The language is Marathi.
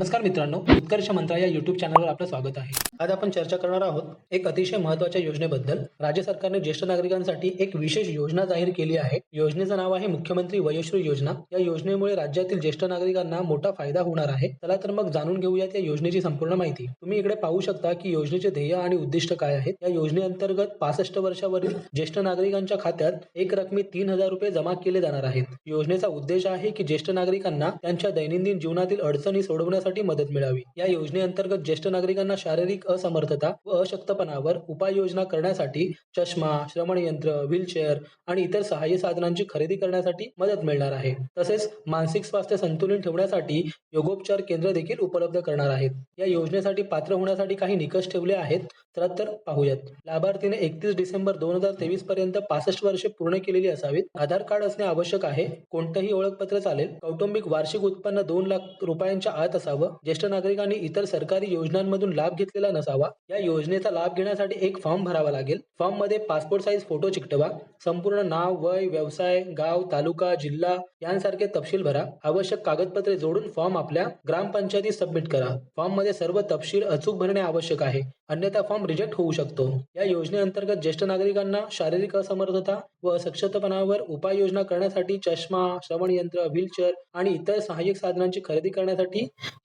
नमस्कार मित्रांनो उत्कर्ष मंत्रा या युट्यूब चॅनलवर आपलं स्वागत आहे. आज आपण चर्चा करणार आहोत एक अतिशय महत्त्वाच्या योजनेबद्दल. राज्य सरकारने ज्येष्ठ नागरिकांसाठी एक विशेष योजना जाहीर केली आहे. योजनेचं नाव आहे मुख्यमंत्री वयोश्री योजना. या योजनेमुळे राज्यातील ज्येष्ठ नागरिकांना मोठा फायदा होणार आहे. चला तर मग जाणून घेऊयात या योजनेची संपूर्ण माहिती. तुम्ही इकडे पाहू शकता की योजनेचे ध्येय आणि उद्दिष्ट काय आहेत. या योजनेअंतर्गत पासष्ट वर्षावरील ज्येष्ठ नागरिकांच्या खात्यात एक रकमी तीन हजार रुपये जमा केले जाणार आहेत. योजनेचा उद्देश आहे की ज्येष्ठ नागरिकांना त्यांच्या दैनंदिन जीवनातील अडचणी सोडवण्यासाठी मदत मिळावी. या योजनेअंतर्गत ज्येष्ठ नागरिकांना शारीरिक असमर्थता व अशक्तपणावर उपाययोजना करण्यासाठी चष्मा श्रवणयंत्र व्हीलचेअर आणि इतर सहाय्य साधनांची खरेदी करण्यासाठी मदत मिळणार आहे. तसेच मानसिक स्वास्थ्य संतुलन ठेवण्यासाठी योगोपचार केंद्र देखील उपलब्ध करणार आहेत. या योजनेसाठी पात्र होण्यासाठी काही निकष ठेवले आहेत तर तर पाहूयात. लाभार्थीने एकतीस डिसेंबर दोन हजार तेवीस पर्यंत पासष्ट वर्षे पूर्ण केलेली असावीत. आधार कार्ड असणे आवश्यक आहे. कोणतंही ओळखपत्र चालेल. कौटुंबिक वार्षिक उत्पन्न दोन लाख रुपयांच्या आत असावं. ज्येष्ठ नागरिकांनी इतर सरकारी योजनांमधून लाभ घेतलेला नसावा. या योजनेचा लाभ घेण्यासाठी एक फॉर्म भरावा लागेल. फॉर्ममध्ये पासपोर्ट साईज फोटो चिकटवा. संपूर्ण नाव वय व्यवसाय गाव तालुका जिल्हा यांसारखे तपशील भरा. आवश्यक कागदपत्रे जोडून फॉर्म आपल्या ग्रामपंचायतीत सबमिट करा. फॉर्ममध्ये सर्व तपशील अचूक भरणे आवश्यक आहे. अन्यथा फॉर्म रिजेक्ट होऊ शकतो. या योजनेअंतर्गत ज्येष्ठ नागरिकांना शारीरिक असमर्थता व सक्षमपणावर उपाययोजना करण्यासाठी चष्मा श्रवणयंत्र व्हीलचेअर आणि इतर सहाय्यक साधनांची खरेदी करण्यासाठी